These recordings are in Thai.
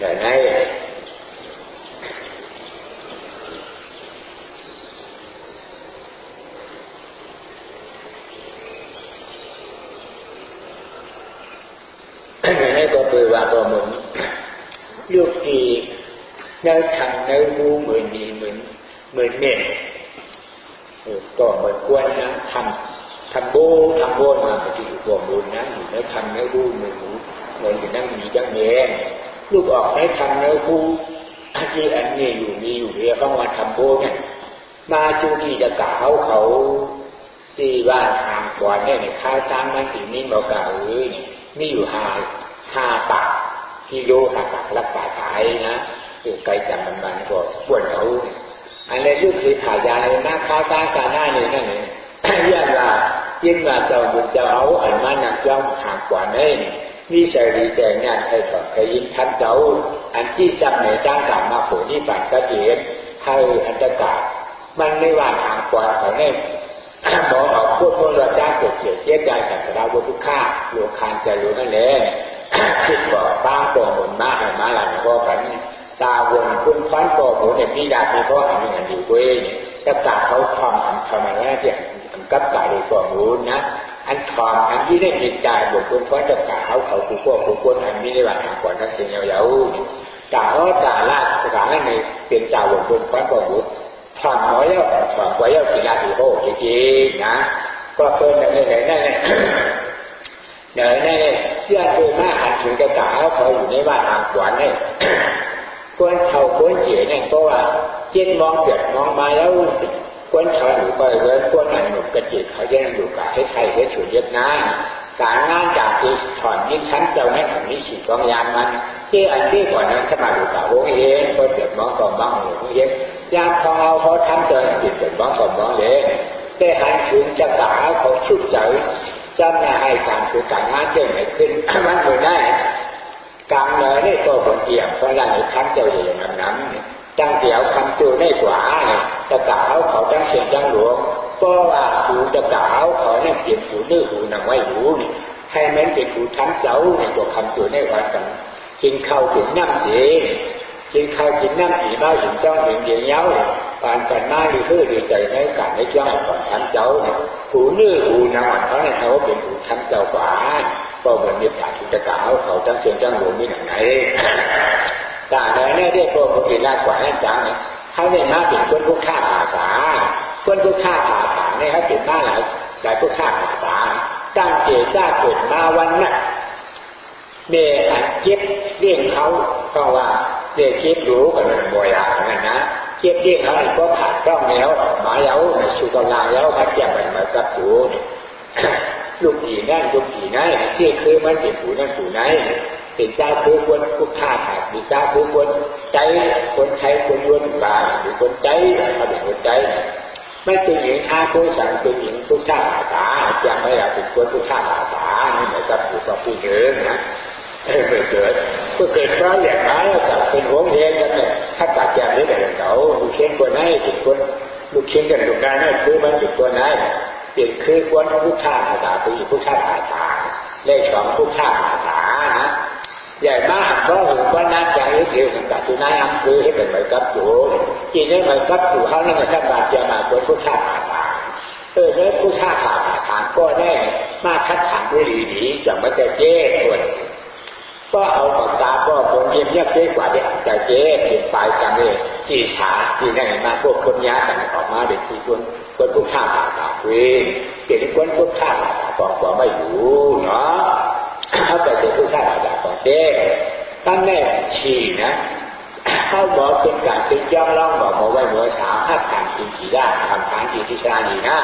người này นี่ก็คือว่าตัวมึงลูกทีเนื้อทางเนื้อหูเหมือนดีเหมือนเหมือนเม่ยก็เหมือนควรนะทำทำโบทำโบมาปฏิบัติบุญนะอยู่ในทางเนื้อหูเหมือนหูเหมือนอยู่นั่งมีจังเงี้ย ลูกออกในทางเนื้อหูที่อันนี้อยู่มีอยู่เรียกว่าทำโบเนี่ยมาจูที่จะกล่าวเขาที่ว่าทางก่อนเนี่ยข้าวตั้งนั่งตีนี้บอกกล่าวเอ้ยนี่อยู่หาห้าปากที่โยหาปากรักษาขายนะคือไกลจำมันมันก็ปวดเขาอันนี้ลูกศิษย์ถ่ายาเลยนะข้าตั้งการหน้านี่นั่นเองยันว่ายิ่งว่าเจ้าบุญเจ้าเอาอันมานักย่อมห่างกว่านี้ นี่ใช่ดีแต่งานใครต่อใครยินทันเจ้าอันที่จำในจ้างกลับมาผลนี่ฝันก็เห็นให้อันตรกามันไม่ว่าห่างกว่าเขาเนี่ยบอกออกพูดพูดว่าจ้าเกิดเกียรติเจี๊ยบใหญ่สัตว์ราวุทุกข้าหลวงคานใจรู้นั่นแหละคิดบอกบ้างตัวหมุนมาให้มาหลังก็กันตาวนคุณฟันตัวหมุนเนี่ยมีดาบมีเพราะอันนี้อันดีเว้ยจะกาเขาทำทำอะไรเนี่ยกับกายตัวหมุนนะ อันทอมอันที่ได้มีใจบุคคลฟันจะกาเขาเขาผู้พวกผู้คนอันนี้ได้ว่าทางก่อนทั้งสิ่งยาวๆกาเขาจ่าลาดกาให้ในเป็นจ่าบุคคลฟันตัวหมุนถอนหัวเย้าถอนหัวเย้ากีฬาถือโอ้จริงๆนะก็เพิ่นนั่นเลยนั่นเลยเดี๋ยวนี่เพื่อนคือมาหันถึงกระตาเขาอยู่ในบ้านทางขวานเนี่ยควรเขาควรเจี๋ยเนี่ยเพราะว่าเจ็ดมองเปียกมองมาแล้ว ควรขาอยู่ไปเลยควรหันหนุกกระจิตเขาจะอยู่กับให้ไทยให้ฉุดเย็บน้าการงานจากที่ถอนยิ่งชั้นเจ้าแม่ของนิสิตกองยานมันที่อันที่ก่อนนั้นขมาดูกับวงเองคนเปียกมองก่อนบ้างหนูเย็บยามของเราเขาทำเจอจิตเปียกมองก่อนบ้างเลยแต่หันถึงจะตาเขาชุดใจจำได้ให้การคือการงานเจ้าไหนขึ้นมันอยู่ได้การเนยได้ตัวบนเอี่ยมเพราะอะไรครั้งเจ้าอย่างนั้น นั้นจังเดียวคำจูได้กว่าจะกล่าวเขาจังเสียงจังหลวงก็ว่าหูจะกล่าวเขาเนี่ยเปลี่ยนหูดื้อหูนำไว้หูนี่ให้แมันเป็นหูทั้งเจ้าในตัวคำจูได้ว่ากันกินข้าวถึงน้ำเสียกินข้าวกินน้ำสีมาถึงจ้องถึงเดียวเย้าปานกันมาดีเพื่อใจในการในจ้องก่อนทั้งเจ้าหูนื้อหูนำเขาเนี่ยเขาเป็นหูทั้งเจ้ากว่าก็เหมือนมีปากที่จะกล่าวเขาจังเสียงจังหลวงมีหนังไหน แต่ในนี้ได้พวกคนที่ลากกว่านั่นจังเขาเนี่ยมาเป็นคนผู้ฆ่าภาษาคนผู้ฆ่าภาษาเนี่ยเขาเป็นมาหลายหลายผู้ฆ่าภาษาตั้งเจจ้าเกิดมาวันนั้นเมื่อเจ็บเลี้ยงเขาก็ว่าเลี้ยงเจ็บรู้กันบ่อยอย่างนั้นนะเจ็บเลี้ยงเขาก็ผ่านต้องแล้วหมายเอาสุกำลังแล้วมาเจ็บไปมากับหูลูกผีนั่นลูกผีนั่นที่คือมันเป็นผูนั่นผูไหน เป็นเจ้าคือคนผู้ฆ่าขาดมีเจ้าคือคนใจคนใช้คนวนบาหรือคนใจเขาเป็นคนใจไม่เป็นหญิงอาโคสังเป็นหญิงทุกชาติอาสาจะไม่อยากเป็นคนทุกชาติอาสานี่หมือนกับผู้กับผู้เดินนะเกิดเกิดก็เกิดเพราะอย่างไรจะเป็นหัวเองกันเนี่ยถ้าตัดแยกนี้แต่เขาลูกเช่นคนไหนเป็นคนลูกเช่นกันลูกการนั่นคือมันเป็นตัวไหนเปลี่ยนคือคนผู้ชาติอาสาไปอีกผู้ชาติอาสาเลขสองผู้ชาติอาสานะ ใหญ่มากเพราะเห็นว่าน่าจะยึดถือกับตัวนายอำเภอให้เป็นเหมือนกับอยู่จีนนี่เหมือนกับอยู่เขาเนี่ยมันสบายจะมาเป็นผู้ชาติอาสาเออเนี่ยผู้ชาติอาสาก็แน่ มาคัดขันด้วยดีดีจะไม่จะเจ๊คนก็เอาปากกาก็คนเงียบเงียบเจ๊กว่าเด็กจะเจ๊เป็นฝ่ายกันเลยจีฉาจีนั่นมาพวกคนยากันออกมาเด็กที่คนคนผู้ชาติอาสาเว้ยเด็กคนผู้ชาติอาสาก็ก็ไม่อยู่เนาะ เขาไปเป็นผู้ชาติอาสาของเจ๊ตั้งแน่ฉี่นะเข้าบอกเป็นการเป็นย่องล่องบอกมาไว้หัวสาวถ้าทางกินขี่ได้ทำทางกินที่ชานีนะ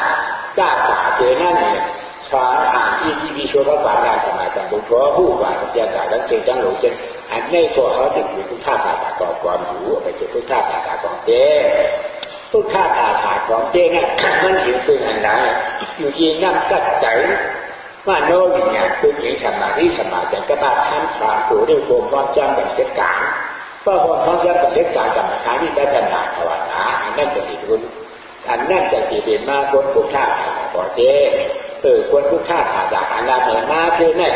กล้าตาเจอนั่นเนี่ยสอนอ่านอีทีวีชว์พระบาทราสมาจังบุตรผู้ว่าเจ้าจ่าดังเจจังหลวงเจนอันนี้ก็เขาติดอยู่ทุกท่าภาษาก่อนความรู้ไปเจอทุกท่าภาษาก่อนเจ้ทุกท่าภาษาของเจ้เนี่ยมันอยู่เป็นอันไหนอยู่ที่น้ำกัดใจ ว่าโน้ตเนี่ยคือหญิงสมาธิสมาจังก็มาทำสามตัวด้วยโกมความจำแบบเสกาก็พอท้องยักกับเล็กากกรรมฐานที่ได้ขนาดภาวนาอันนั้นจะติดรุนอันนั่นจะติดเป็นมาคนพุทธาขอเจ้เออคนพุทธาขาจากอันนั้นมาคือแน่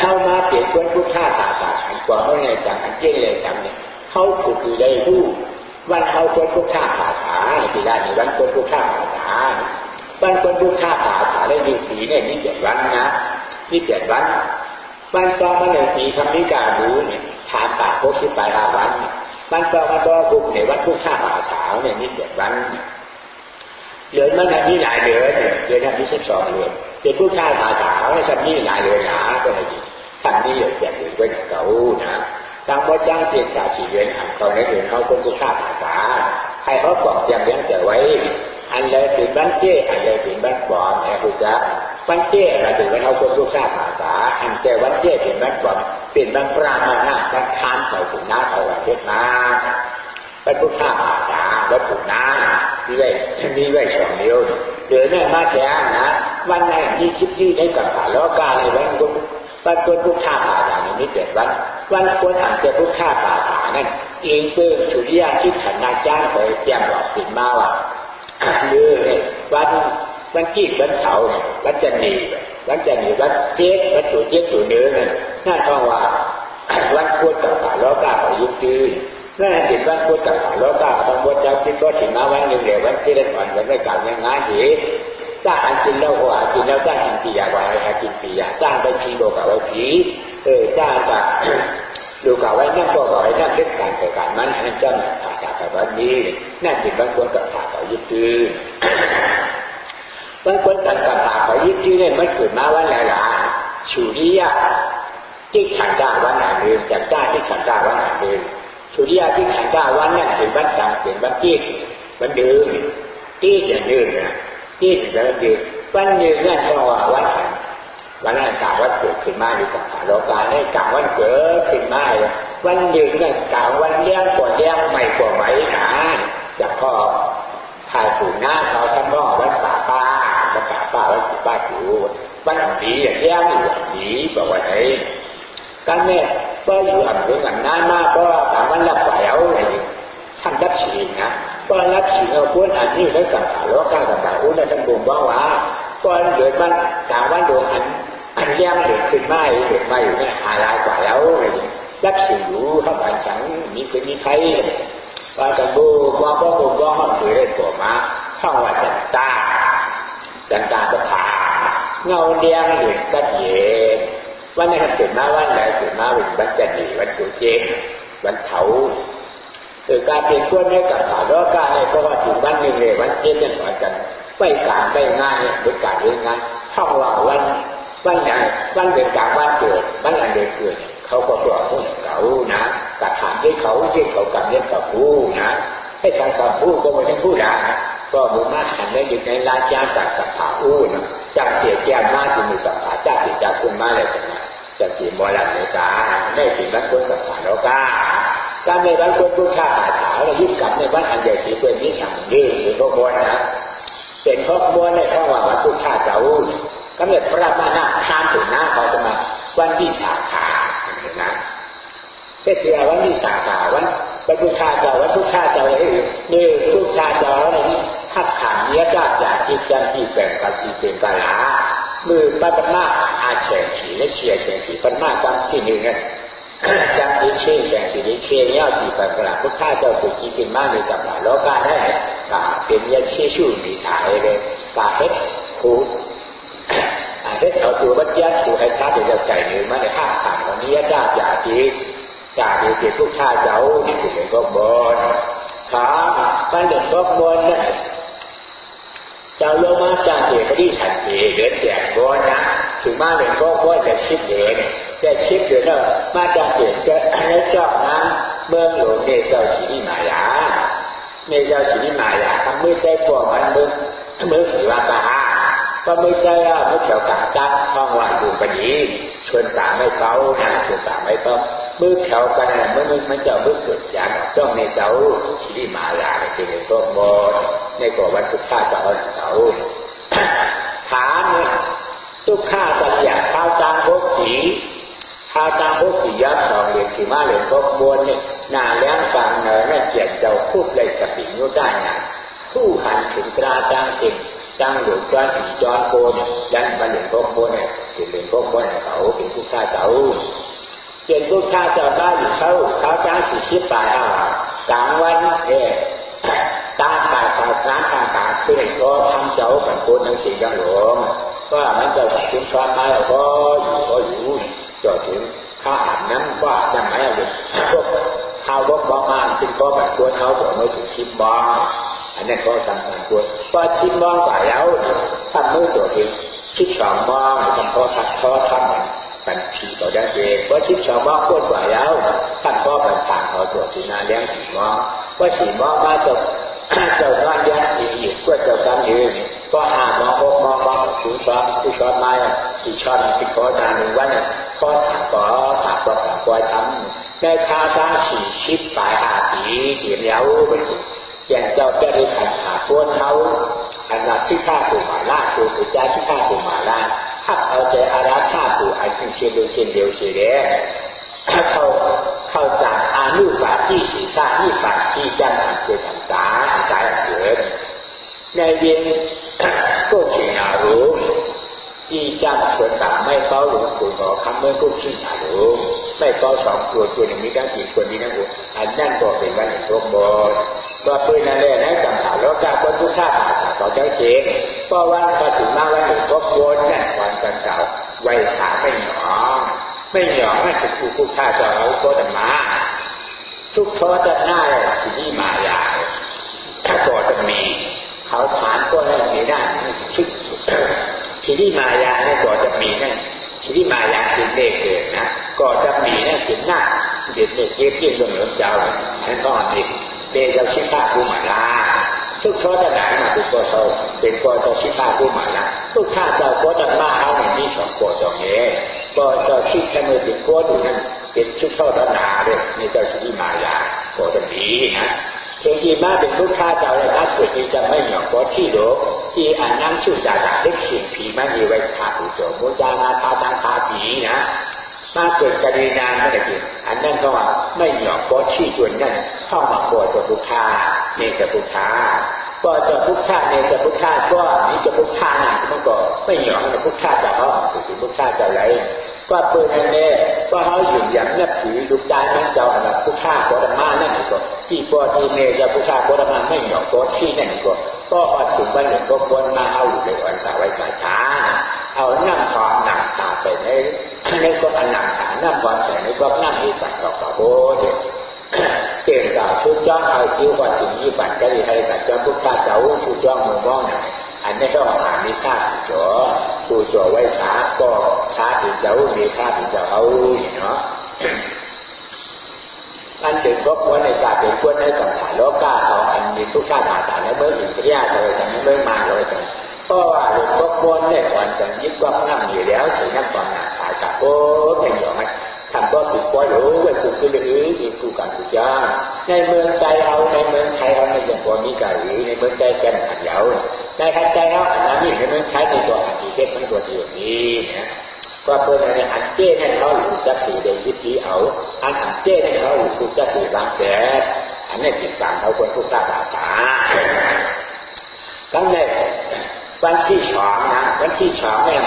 เข้ามาเปลี่ยนคนพุทธาขาจากอันกว่าเขาในจังอันเจ๊เลยจังเนี่ยเขาถูกอยู่ได้รู้วันเขาคนพุทธาขาขาที่ได้ในวันคนพุทธาขาขา วันคนพุทธาขาขาได้ดีสีเนี่ยนี่เจ็ดวันนะนี่เจ็ดวันวันต่อมาในสีคำนิการรู้เนี่ยทานปากพกสิปลายาวันวันต่อมาตัวบุกในวันพุทธาขาขาวเนี่ยนี่เจ็ดวันเหลือมันนี่หลายเดือนเดือนที่สิบสองเดือนเป็นผู้ชายภาษาไม่สัมนี่หลายเดือนหนาก็เลยท่านนี้อยู่แจกเดือนไว้เก่านะตามว่าจ้างเปลี่ยนสาชีเดือนอันตอนนี้เดือนเขาเป็นผู้ชายภาษาให้เขาบอกย่างเลี้ยงแต่ไว้อันเจอันเลยเป็นบ้ นเขาเป็นผู้ชายภาษาอันแต่วันเจ้เป็นบ้านปอมเป็นบ้านปรามาหน้าบ้านทานเขาถึงหน้าเขาเทศนาพระพุทธาภาษาวัตถุนามีไว้มีไว้สองนิ้วเดี๋ยวนี้มาแจ้งนะวันไหนที่คิดที่ได้กับขาล้อกาในวันกุวันกุพุทธาภาษาในนี้เกิดวันวันควรอ่านเจพุทธาภาษานั่นเองเพื่อชุริยาที่ขันนาจ้างเคยแจ้งบอกติดมาว่า หรือวันวันจีบวันเสาร์วันจันทร์วันจันทร์วันเจ๊วันตัวเจ๊ตัวเนื้อนั่นน่าท้องว่าวันควรกับขาล้อก้าของยุคยืนนั่นติดบ้านพุทธโลกาบางบทจะคิดก็ถึงมาวันหนึ่งเดียววันที่ได้ก่อนวันได้กล่าวยังงานเหีถ้างอันกินแล้วหัวกินแล้วจ้ากินปียากว่าอะไรกินปียาจ้างไปชีโลกาไว้ผีเออจ้างจะ ดูกล่าวไว้นั่งก็กาไว้นั่งเล่นการเกิดการมันนั่นจ้าภาษาแบบวันนี้นั่นติดบ้านพุทธกับขาษายึดตือบ้านพุทธกับขาเขายึดตือเนี่ยมันเกิดมาวันไหนล่ะชูริยะที่ขันจ้าวันไหนเดิมจากจ้าที่ขันจ้าวันไหนเดิมสุริยาที่ขันธ์ก้าวันนั่นเป็นวันสังเป็นวันจีดวันเดิมจีดอย่างเดิมนะจีดอย่างเดิมวันเดิมนั่นก็ว่าวันขัน วันนั้นกล่าวว่าเกิดขึ้นมาดีกว่าโลกาให้กล่าววันเกิดขึ้นมาวันเดิมนั่นกล่าววันเลี้ยงกว่าเลี้ยงไม่กว่าไหมนะจากพ่อทายผูหน้าเขาทำบ่อวันป่าป้าวันป่าป้าวันป้าถูวันดีอย่างเลี้ยงอย่างดีบอกว่าไอ้การแม่ก็อยู่อ่ำเรื่องนั้นมากก็ตามวันรับไหวเอาอะไรท่านรับฉีงนะก็รับฉีงเอาพ้นอันนี้แล้วกับแล้วก้ากับตาอุ้นท่านบ่งว่าว่าก็เดือดมันกลางวันดวงอัน อันย่างเดือดขึ้นไม่เดือดไม่อยู่เนี่ยหาลายกว่าแล้วรับฉีงอยู่เขาบันสังมีคนมีใครว่าจะบูว่าพ่อบูว่าห้องถือได้ตัวมาข้าว่าจันตาจันตาจะผ่าเงาเดียงเดือดก็เย็นวันนี้ตื่นมาวันไหนตื่นมาเป็นวันจันทร์วันกุเจนวันเถาเออการเปลี่ยนตัวนี้กับขาล้อการเนี่ยเพราะว่าถึงวันหนึ่งเลยวันเจนจะสอนกันไปการไปง่ายเป็นการเรื่องงานท่องว่าวัน วันไหนวันเดือนกลางวันเกิดวันอันเดือนเกิดเขาก็ตัวผู้เขานะสถานที่เขาที่เขากำเนิดกับผู้นะให้ทางกับผู้ก็ไม่ได้ผู้ด่าก็บุญมาหันได้อยู่ในราชาจากสัพพะอู้นะจังเสียแก้มาที่มีสัพพะจ้าติจากคุณมาเลยจังนะจะตีมอลันในกาได้ถึงบ้านคนสัพพะโลกาการในบ้านคนผู้ชาอาถาและยึดกับในบ้านอันใหญ่สีเป็นนิสังยืนหรือพวกบนนะเป็นพวกบนในข้อว่าวัดผู้ชาเจ้า ก็เกิดพระมานาทานถึงหน้าเขาจะมาวันที่สาขานะก็คือวันที่สาขาวันพระพุทธาเจ้าวัดพุทธาเจ้าเอ้ยนี่พุทธาเจ้าอะไรนี่ถ้าขันเนี้ยจ้าอยากที่จันที่แปลงกันที่เป็นกาลามือปัตมาอาเฉียงฉีและเชียเฉียงฉีปัตมาจำที่หนึ่งเนี่ยจำที่เชี่ยเฉียงฉีและเชียเนี้ยที่เป็นกาลาพุทธาเจ้าตัวจีเป็นมากในกับโลกาได้กาเป็นยาเชี่ยชูมีถ่ายเลยกาเฮ็ดคู เฮ็ดเอาตัววัดยัดตัวให้ชาติเจ้าไก่หนึ่งมาในข้าขันวันนี้จ้าอยากที่จากดีเจ็บลูกค้าเจ้าดีเจ็บก็บนขาบ้านเด็กก็บนนะเจ้าโลมาจากเจ็บที่ฉันเจ็บเดือดแดดบนนะถึงมาเด็กก็บนจะชิดเดือนจะชิดเดือนเนอะมาจากเจ็บจะให้เจ้านั้นเมืองหลวงเนเจ้าชีนิมายาเนเจ้าชีนิมายาทำมือใจปวดมันมือมือถือว่าตา ก็ไม่ใจอะไม่เกี่ยวกับจัดท้องว่าดูปนีชวนตาไม่เป้านะชวนตาไม่เป้ามือแถวกันเมื่อมึงมันจะมือเกิดจากจ้องในเจ้าชีมาลาเป็นตัวบอในกว่าวันทุกข้าจะเอาเสาถามเนี่ยทุกข้าจะอยากข้าวจางพบผีข้าตามพกสี่ยักษ์สองเหรียญสี่มาเหรียญก็บวนเนี่ยนาเลี้ยงกลางเนอนั่เจียนเจ้าพูดเลยสปิญยุได้นะผู้หันถึงตราจางสิ่ง จางหลวงจวนสีจอนโกนยันมาเหรียญก็บวนเนี่ยเป็นเหรียญก็บวนเขาเป็นผู้ข้าเจ้าเป็นผู้ข้าเจ้าได้อยู่เช้าเขาจ้างสี่ชิบปลายอะกลางวันเอ๊ตาตายตาสารตาตาขึ้นก็ทำเจ้าเป็นคนทั้งสี่ยังหลวงก็มันจะถึงช้อนมาแล้วก็อยู่ก็อยู่จอดถึงข้าอาบน้ำว่ายังไงอะไรพวกข้าวกบ้มาจึงก็แบบควรเขาบอกไม่ถึงชิมบ้อง นนั้นก็สำคัญควรพอชิมบ้องไปแล้วทำไม่สวยถึงชิมสองบ้องทำพอทัดพอทำมันผีต่อได้เองว่าชิมสองบ้องควรกว่าแล้วท่านก็เป็นทางเขาสวยที่นาเลี้ยงผีบ้องว่าสีบ้องมาจบเจ้าบ้านยันอีกก็เจ้าการยืนก็หามองมองมองถึงช้อนที่ช้อนไม้ที่ชอนที่ขอจานหนึ่งวันก็ถามก็ถามก็ถามก็ทำในชาตาฉีชิดปลายหาปีเดียวไปถึงอย่างเจ้าจะได้ขันหาพวนเขาอันนั้นที่ข้าปูหมาล่าคือปุจจาที่ข้าปูหมาล่าถ้าเอาใจอาราธาปูอันเป็นเชียนเดียวเชียนเดียวเชียเดียวเขาเข้าจากอานุบาที่ศีรษะที่ปากที่จันทร์เกิดสังสารสายเกิดในเย็นก็ชินารู้ที่จันส่วนต่างไม่เป้าหลวงปู่ขอคำเมื่อก็ชินารู้ ไม่เป้าสองตัวตัวหนึ่งมีทั้งกี่คนมีทั้งหมอันนั่นก็เป็นวันแห่งโรคบอลก็เพื่อนั่นแหละนะจำถาแล้วการคนทุกท่าตาต่อเจ้าเชงเพราะว่าพอถึงมาวันหนึ่งก็โกนนั่นวันกันเก่าไว้ขาไม่หนอไม่หยองนั่นคือผู้ผู้ฆ่าจะเอาโคตรมาทุกโทษจะหน้าสินี่มายาถ้าก่อจะมีเขาฐานก็ให้มีได้ชิดสินี่มายาเนี่ยก่อจะมีนั่นสินี่มายาเป็นเลขเกิดนะ ก่อจะมีนั่นเป็นหน้าเด็ดเด็ดเยี่ยเยี่ยมเหลืองเจ้านั่นก็อันนี้เดชชิตาภูมาลาทุกโทษจะไหนมาเป็นก่อโซเป็นก่อจะชิตาภูมาลาทุกข้าเจ้าก็จะมาเอาอย่างนี้สองก่อตรงนี้ก็จะคิดแค่เมื่อถึงโคดูนั่นเป็นชุดเท่าดนาเลยในเจ้าชีวิมายาก็จะดีนะเพียงที่มาเป็นลูกค้าเจ้าเลยนะเกิดมีจะไม่หยอกก็ที่โลที่อ่านน้ำชื่อจาจ่าเล็กเฉียงผีไม่มีไว้ทาผู้โจมุจานาทาตังคาผีนะ มาเกิดกรณีนานไม่ได้กินอันนั้นก็ว่าไม่หยอกก็ที่ส่วนนั้นเข้ามาปวดตัวลูกค้าเนกลูกค้าก็จะพุทธะในจะพุทธะก็นี่จะพุทธะน่ะมันก็ไม่หยองจะพุทธะจะเขาถึงพุทธะจะไหลก็เปิดนั่นเองก็เขาอยู่อย่างนับถือลูกใจนั้นเจ้าอันนั้นพุทธะโคตรมานั่นก็ที่ปอที่เมจะพุทธะโคตรมาไม่หยองก็ที่นั่นก็ก็อดถึงวันหนึ่งก็ควรมาเอาอยู่ในวันตาวไว้สายช้า เอานั่งทองหนักตาไปในในก็อนักขานั่งทองใส่ในก็นั่งอีสักดอกกระโบเด็เก่งกับชุดจ้องเอาจิ้วว่าถึงยี่ปันก็ดีให้กับจ้าพุทธเจ้าชุดจ้องมือมองอันนี้ก็หามิทราบจ่อผู้จ่อไว้สาก็ท้าถึงเจ้ามีท้าถึงเจ้าเอาเนาะอันถึงก็ควรในการเป็นควรให้สัมผัสโลกาเอาอันมีทุกข้าหาฐานในเมื่ออินทรียาเลยแต่ไม่มาเลยแต่ เพราะว่าหลวงพ่อควรเนี่ยก่อนจะยิบก็นั่งอยู่แล้วถึงนั่งก่อนหนาขายกับโอ้เป็นอย่างไรทำก็ถูกปล่อยรู้ไว้ถูกคือหรือมีคู่กันถูกจ้าในเมืองใจเอาในเมืองไทยเอาในอย่างพอมีกันหรือในเมืองใจแก่นขันเหยาในขันใจเอาอันนั้นนี่ในเมืองไทยในตัวอันที่เทศมันตัวเดียวนี้นะก็เพื่อนในอันเจ้ให้เขาอยู่จักสีเดยิบทีเอา อันอันเจ้ให้เขาอยู่ถูกจักสีบางแสนอันนี้ติดตามเขาคนผู้สร้างอาสาตั้งแต่ วันที่สองนะวันที่สองเนี่ย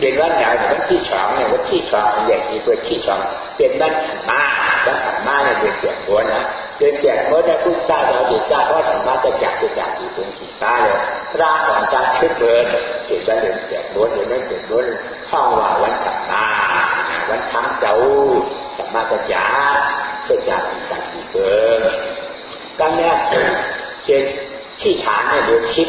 เป็นวันไหนวันที่สองเนี่ยวันที่สองใหญ่ที่เปิดที่สองเป็นวันขันมาวันขันมาเนี่ยเป็นแจกบัวนะเป็นแจกบัวเนี่ยทุกชาติเราเด็กชาติเพราะขันมาจะแจกจะแจกอยู่ตรงสีตาเลยพระของการเชื่อเกินเห็นวันเดือนแจกบัวเห็นวันแจกบัวข้องว่าวันขันมาวันทั้งเจ้าขันมาจะแจกจะจกอีกสักสี่เกินกันเนี่ยเป็นที่เกิดก็ดบนเนี่ยเดี๋ยวมันที่ฉานเอาคนทุกข้าษานะอย่าที่สามเดี๋ยวชิด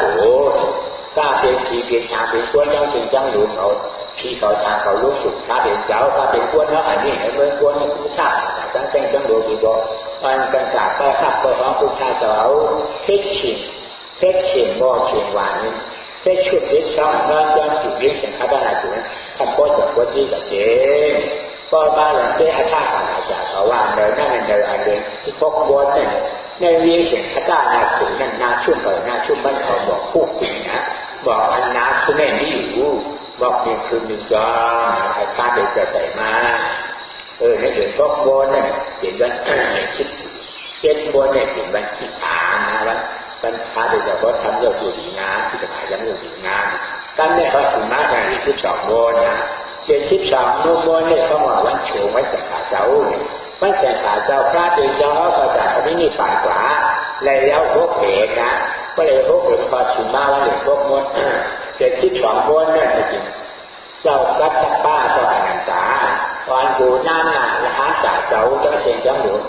บัตรข้างของเท้าฉีกคอเนี่ยเยี่ยวจู่หนีงานเดี๋ยวตอบขาดอย่างเดิมสิยาต่อติสาด้วยมาถ้าเอาไปช้อนกระชับจะกินโดนโดนเข้าท้องว่าสังกัดได้ละโถกล้าเป็นสีเป็นชาเป็นตัวเจ้าสิ่งจังหลุดเอาพี่เขาชาเขาลูกสุดถ้าเป็นเจ้าถ้าเป็นกวนเขาอันนี้เมื่อกวนนี่ผู้ชาตั้งแต่จังดูดีบอกมันกันกาบก็ขับก็ร้องผู้ชาเจ้าเฮ็ดชินเฮ็ดชินบ่ชินวานิเฮ็ดชุดเฮ็ดช่องนอนจำจุดเลี้ยงสังฆทานถึงทำโพสจากวัดที่กับเจงก็บ้านหลังเจ้าท่าอาจารย์เขาว่าเดินนั่งเดินอันเดินที่พกวเนี่ย ในเรียนเสียงพระเจ้านาถึงนั่นนาชุ่มเปิดนาชุ่มบ้านเขาบอกคู่คุณนะบอกอันนาชุ่มแม่นี่อยู่บอกมีคืนหนึ่งจอไอ้ข้าเด็กจะใส่มาเออในเดือนพกวนเนี่ยเห็นวันชิดเจ็ดวนเนี่ยเห็นวันที่สามนะวันวันพระเด็กจะบอกทำเรื่องอยู่ดีงานที่จะหายังอยู่ดีงานตั้งเนี่เขาถึงมากันที่สองวนนะเจ็ดสิบสองโมงเนี่ยเขาบอกวันโฉมวันจักรเจ้าเนี่ย วันจักรเจ้าพระเด็กเจ้าก็จะไม่มีปานกว่าแล้วพวกเหตุนะก็เลยพวกเหตุพอถึงมาวันหนึ่งพวกมดเจ็ดสิบสองโมงเนี่ยจริงเจ้ากัจจป้าเจ้าอนันตาวันกูน้าหนาและหาจ่าเจ้าเจ้าเชียงจังหลวง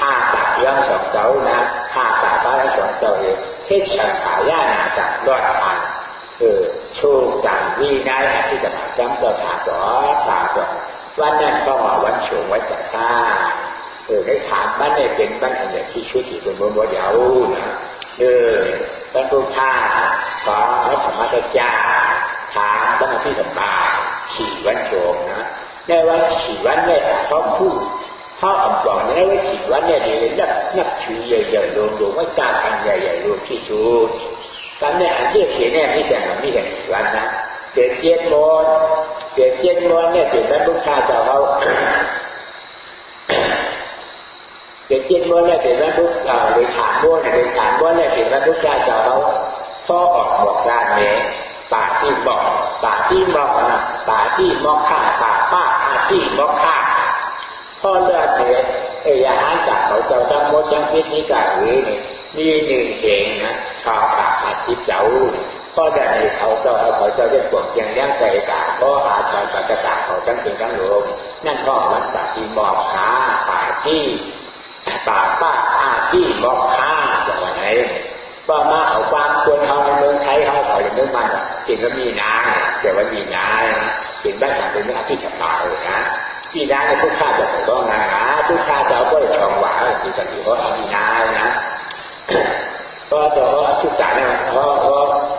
ห้าตาย่อมสองเจ้านะห้าตาบ้านสองเจ้าเองเทศฉันขายานาจากรอดทางเออชูจังวีนายอธิษฐานจำตัวถาสอถาสอวันนั้นก็มาวันโฉมวันเออ ในถามบ้านเนี่ยเป็นบ้านอันเดียที่ชุดที่เป็นโมโมยาวนะเออบ้านพุทธาขอพระธรรมเจ้าถามบ้านที่สมบัติขี่วันโฉมนะในวันขี่วันเนี่ยเขาพูดเขาอ่ำบอกในวันขี่วันเนี่ยเดี๋ยวนับนับถือใหญ่ๆรวมๆว่าการทำใหญ่ๆรวมที่สุด กันเนี่ยอันที่เขียนเนี่ยไม่ใช่ไม่ใช่ขี่วันนะเจ็ดเจ็ดโมนเจ็ดเจ็ดโมนเนี่ยเป็นพระพุทธเจ้าเขาเจ็ดเจ็ดโมนเนี่ยเป็นพระพุทธหรือฐานโมนหรือฐานโมนเนี่ยเป็นพระพุทธเจ้าเขาพ่อออกบอกด้านนี้ป่าที่บอกป่าที่บอกนะป่าที่มอกข้าป่าป้าอาที่มอกข้าพ่อเลือดเถิดเอยาหารจากเขาเจ้าจังมดจังพิษนิกาหรือนี่ มีหนึ่งเองนะข่าวขาอาทิตย์เจ้าพ่อได้เขาเจ้าเขาเจ้าจะปวดยังย่งใจสาพ่อหาจอยปากระตาเขาจังถึงทั้งโลมนั่นพ่อวันป่าที่บอกขาป่าที่ป่าป้าอาที่บอกขาอย่างไรก็มาเอาความควรเขาในเมืองไทยเขาเขาอย่างเมืองมันจริงก็มีนาแต่ว่ามีนาจริงบ้านเราเป็นเรื่องที่ฉลาดเลยนะที่นาในทุกข้าจะถูกต้องนะทุกข้าจะเอาก็ช่องหวานที่สันติเพราะมีนานะก็ตัวก็ทุกจานนะ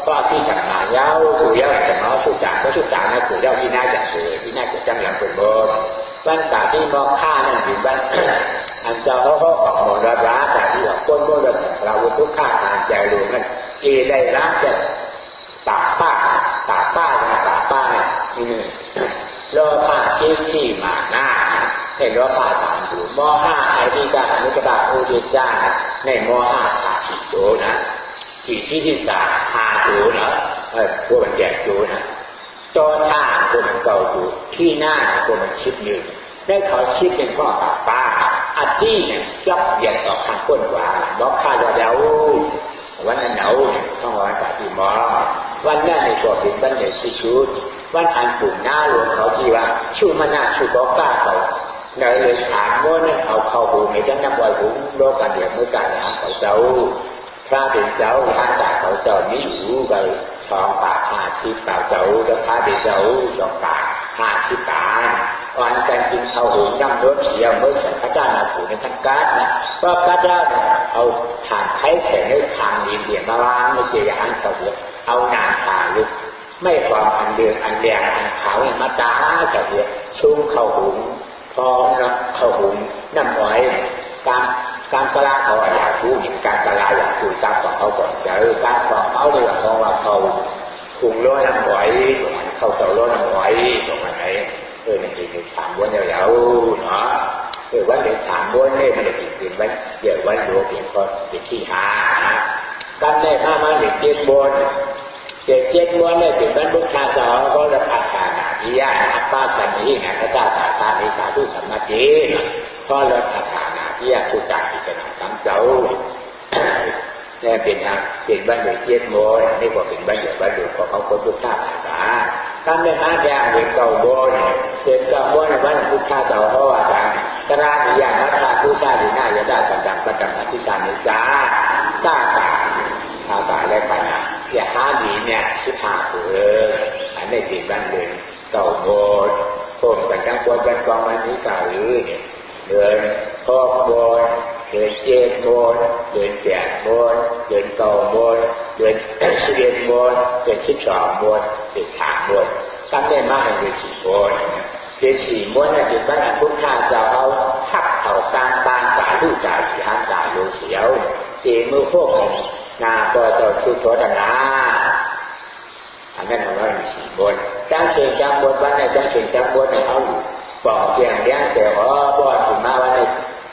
ก็ที่ฉลาดยาวถูยาวแต่เนาะทุกจานก็ทุกจานนะถูยาวที่น่าจะถือที่น่าจะจังหลังเป็นบนบ้านตาที่มองข้านั่นถึงบ้านอันเจ้าเขาเขาออกมรดาแต่ที่ออกก้นโมดเราทุกข้าทางใจรู้นั่นเอได้รับจะตาป้าตาป้านะตาป้าอืมรอผ้าที่ที่มาหน้า ในรอผ้าสามสูมห้าไอทีการอนุกบาลอุเดจ้าในมห้าขาขีดโตนะขีดที่ที่สามหาโตนะเออพวกมันแจกโตนะจอท่าพวกมันเก่าโตที่หน้าพวกมันชิดหนึ่งได้เขาชิดเป็นพ่อตาป้าอาที่เนี่ยยับเยียดต่อข้างก้นว่าบอกข้าจะเดาวันนั้นเหนาต้องวันตาที่มอวันนั้นในตัวเป็นวันเหนือที่ชุดวันอันปุ่มหน้าหลวงเขาที่ว่าชูมาหน้าชูบอกก้าเขา เนยเลยถามว่าเนี่ยเอาเข้าหูในจังนับวันหูโลกันเดียวเมื่อกันนะเขาเจ้าพระเป็นเจ้าท่านจากเขาเจ้านี้อยู่กันสองปากห้าชิบเปล่าเจ้าแล้วพระเป็นเจ้าสองปากห้าชิบปานวันการกินเข้าหูย่ำรถเสียเมื่อฉันพระเจ้านาผูในทั้งการนะก็พระเจ้าเอาฐานไข่เสนในทางดีเดียมาล้างในเจียหันเขาเดียเอาหนาทาลุกไม่ความอันเดือนอันแดงอันขาวอันมาตาเขาเดียชุ่มเข้าหู พร้อมรับเข้าหุงน้ำหอยการการกลาเขาอยากรู้เห็นการกลาอยากรู้การของเขาก่อนเจอการของเขาเลยของเราเขาหุงร้อยน้ำหอยตรงนั้นเขาเต่าร้อยน้ำหอยตรงไหนเออมันเป็นสามวันยาวๆเนาะเออวันเดือนสามวันเนี่ยมันจะเป็นเป็นวันเดี๋ยววันโยเป็นคนเป็นที่หากันได้มามาเด็กเจ็ดบนเจ็ดเจ็ดวันเนี่ยถึงบรรลุชาสาวก็จะพัฒ นาที่ยาอัปปาสันนี้นะพระเจ้าตาตาในสาธุสัมมาทิก็ลดพัฒนาที่ยาสุจักที่เป็นสามเจ้าเนี่เป็นทางเป็นบรรลุเจ็ดโมนนี่ก็เป็นบรรลุบรรลุของเขาคนพุทธาภาษาถ้านไม่หาแดงเป็นเก่าโบนเป็นเก่าโบนวันพุทธาเจ้าเพราว่าการสราธิยานัทธาทุชาติหน้าจะได้สันดังประจำอธิชานิจาตาตาตาตาและปัญญาอย่าห้าหนีเนี่ยชิพาเอออันนี้เป็นบ้านเรือน เก่าโบสถ์พวกกันทั้งคนกันกองมันนี้กาหรือเนี่ยเดือนหกโบสเดือนเจ็ดโบสเดือนแปดโบสเดือนเก้าโบสเดือนสิบเอ็ดโบสเดือนสิบสองโบสเดือนสามโบสถ์ซ้ำได้มากเดือนสี่โบสเดือนสี่โบสเนี่ยเป็นบ้านพุทธาจ้าเอาทับเอาการบานกาลูกจ่าสีหางจ่าโลเสียวเจมือพวกของนาก็จะทุโทดนา อันนั้นเราว่าสี่บนจ้างเชิงจ้างบนวันไหนจ้างเชิงจ้างบนให้เขาอยู่บอกเพียงเลี้ยงแต่ว่าบอดถึงมาวันไหน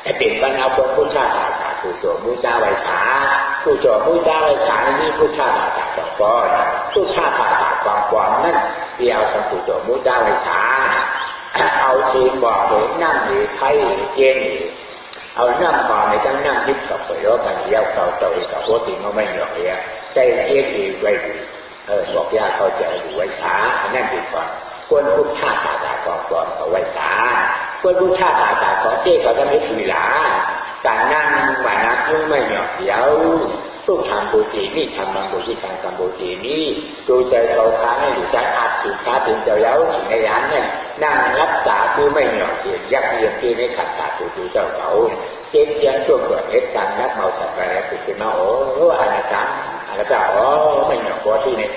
ไอ้เป็นบรรดาคนผู้ชาติศาสตร์ผู้โจมุจ้าไวสาผู้โจมุจ้าไวสานี่ผู้ชาติศาสตร์สองก้อนผู้ชาติศาสตร์ความความนั่นเดียวสัมผู้โจมุจ้าไวสาเอาชีบอกเห็นน้ำหรือไทยหรือเย็นหรือเอาน้ำมาในตั้งน้ำยึดกับไปแล้วกันเดียวเราตัวเองกับโคติมันไม่หยอกเลยใจเย็นดีไว้ดี เออบอกญาติเข้าใจอยู่ไว้ช้าอันนั้นดีกว่าควรพุทธาตาตาก่อนก่อนเอาไว้ช้าควรพุทธาตาตาก่อนเจ๊เขาจะไม่ถือหลาการนั่งวานักยุ่งไม่หยอกเดียวทุกทางบูจีนี่ทำมังบูจีทางกัมบูจีนี่ดูใจเขาค้างให้อยู่ใจอาจสุดท้าถึงเจ้าเย้าสิ่งในร้านเนี่ยนั่งรักษาคือไม่หยอกเสียยักเยียดที่ไม่ขัดตาดูดูเจ้าเขาเจ๊เจียงช่วงเกิดเหตุการณ์นักเมาสัตว์อะไรติดขึ้นมาโอ้อัน นั้นอันนั้นอ๋อไม่หยอกพอที่นี่